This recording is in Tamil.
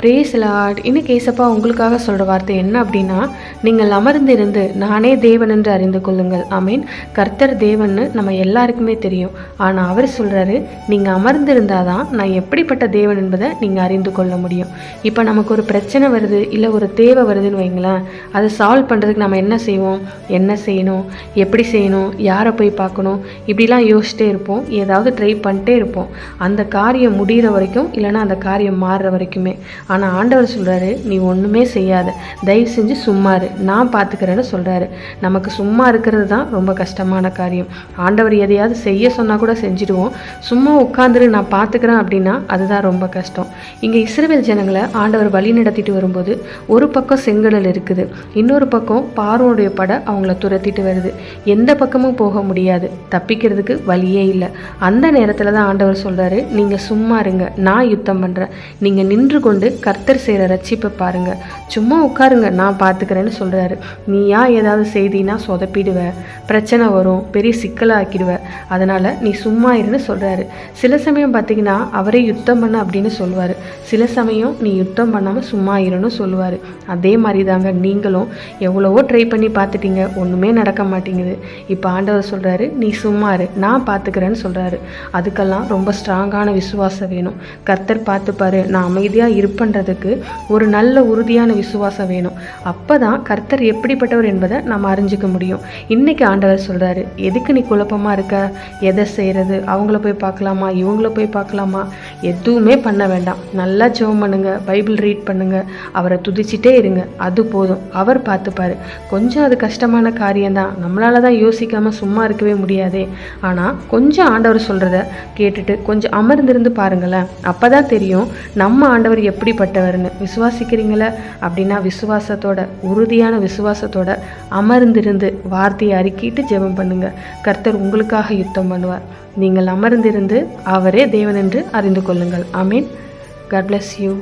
பிரேஸ் லார்ட் இன்னைக்கு ஏசப்பா உங்களுக்காக சொல்கிற வார்த்தை என்ன அப்படின்னா நீங்கள் அமர்ந்திருந்து நானே தேவன் என்று அறிந்து கொள்ளுங்கள். ஆமீன் கர்த்தர் தேவன்னு நம்ம எல்லாருக்குமே தெரியும். ஆனால் அவர் சொல்கிறாரு நீங்கள் அமர்ந்திருந்தால் தான் நான் எப்படிப்பட்ட தேவன் என்பதை நீங்கள் அறிந்து கொள்ள முடியும். இப்போ நமக்கு ஒரு பிரச்சனை வருது இல்லை ஒரு தேவை வருதுன்னு வைங்களேன். அதை சால்வ் பண்ணுறதுக்கு நம்ம என்ன செய்வோம்? என்ன செய்யணும்? எப்படி செய்யணும்? யாரை போய் பார்க்கணும்? இப்படிலாம் யோசிச்சிட்டே இருப்போம். ஏதாவது ட்ரை பண்ணிட்டே இருப்போம். அந்த காரியம் முடிகிற வரைக்கும் இல்லைன்னா அந்த காரியம் மாறுற வரைக்குமே. ஆனால் ஆண்டவர் சொல்கிறாரு நீ ஒன்றுமே செய்யாத. தயவு செஞ்சு சும்மா இரு. நான் பார்த்துக்கிறேன்னு சொல்கிறாரு நமக்கு சும்மா இருக்கிறது தான் ரொம்ப கஷ்டமான காரியம். ஆண்டவர் எதையாவது செய்ய சொன்னால் கூட செஞ்சுடுவோம். சும்மா உட்காந்துரு நான் பார்த்துக்கிறேன் அப்படின்னா அதுதான் ரொம்ப கஷ்டம். இங்கே இஸ்ரேல் ஜனங்களை ஆண்டவர் வழி நடத்திட்டு வரும்போது ஒரு பக்கம் செங்கடல் இருக்குது. இன்னொரு பக்கம் பார்வோடைய படை அவங்கள துரத்திட்டு வருது. எந்த பக்கமும் போக முடியாது. தப்பிக்கிறதுக்கு வழியே இல்லை. அந்த நேரத்தில் தான் ஆண்டவர் சொல்கிறாரு நீங்கள் சும்மா இருங்க. நான் யுத்தம் பண்ணுறேன் நீங்கள் நின்று கொண்டு கர்த்தர் செய்கிற ரட்சிப்பை பாருங்கள் சும்மா உட்காருங்க நான் பார்த்துக்கிறேன்னு சொல்கிறாரு நீயா ஏதாவது செய்தினா சொதப்பிடுவ. பிரச்சனை வரும் பெரிய சிக்கலாக்கிடுவ. அதனால் நீ சும்மா இருன்னு சொல்கிறாரு சில சமயம் பார்த்தீங்கன்னா அவரே யுத்தம் பண்ண அப்படின்னு சொல்லுவார் சில சமயம் நீ யுத்தம் பண்ணாமல் சும்மா இருன்னு சொல்லுவார் அதே மாதிரி தாங்க நீங்களும் எவ்வளவோ ட்ரை பண்ணி பார்த்துட்டீங்க ஒன்றுமே நடக்க மாட்டேங்குது. இப்போ ஆண்டவர் சொல்கிறாரு நீ சும்மா இரு நான் பார்த்துக்கிறேன்னு சொல்கிறாரு அதுக்கெல்லாம் ரொம்ப ஸ்ட்ராங்கான விசுவாசம் வேணும். கர்த்தர் பார்த்துப்பாரு நான் அமைதியாக இருப்பேன் பண்ணுறதுக்கு ஒரு நல்ல உறுதியான விசுவாசம் வேணும். அப்போ தான் கர்த்தர் எப்படிப்பட்டவர் என்பதை நம்ம அறிஞ்சிக்க முடியும். இன்றைக்கி ஆண்டவர் சொல்கிறாரு எதுக்கு நீ குழப்பமாக இருக்க? எதை செய்கிறது அவங்கள போய் பார்க்கலாமா? இவங்கள போய் பார்க்கலாமா? எதுவுமே பண்ண வேண்டாம். நல்லா ஜெபம் பண்ணுங்க பைபிள் ரீட் பண்ணுங்க அவரை துதிச்சிட்டே இருங்க. அது போதும். அவர் பார்த்துப்பார். கொஞ்சம் அது கஷ்டமான காரியம்தான். நம்மளால தான் யோசிக்காமல் சும்மா இருக்கவே முடியாதே. ஆனால் கொஞ்சம் ஆண்டவர் சொல்கிறத கேட்டுட்டு கொஞ்சம் அமர்ந்திருந்து பாருங்களேன். அப்போ தான் தெரியும் நம்ம ஆண்டவர் எப்படி அப்படிப்பட்டவர்னு விசுவாசிக்கிறீங்களா? அப்படின்னா விசுவாசத்தோட உறுதியான விசுவாசத்தோட அமர்ந்திருந்து வார்த்தையை அறிக்கிட்டு ஜெபம் பண்ணுங்க. கர்த்தர் உங்களுக்காக யுத்தம் பண்ணுவார். நீங்கள் அமர்ந்திருந்து அவரே தேவன் என்று அறிந்து கொள்ளுங்கள். ஆமீன். God bless you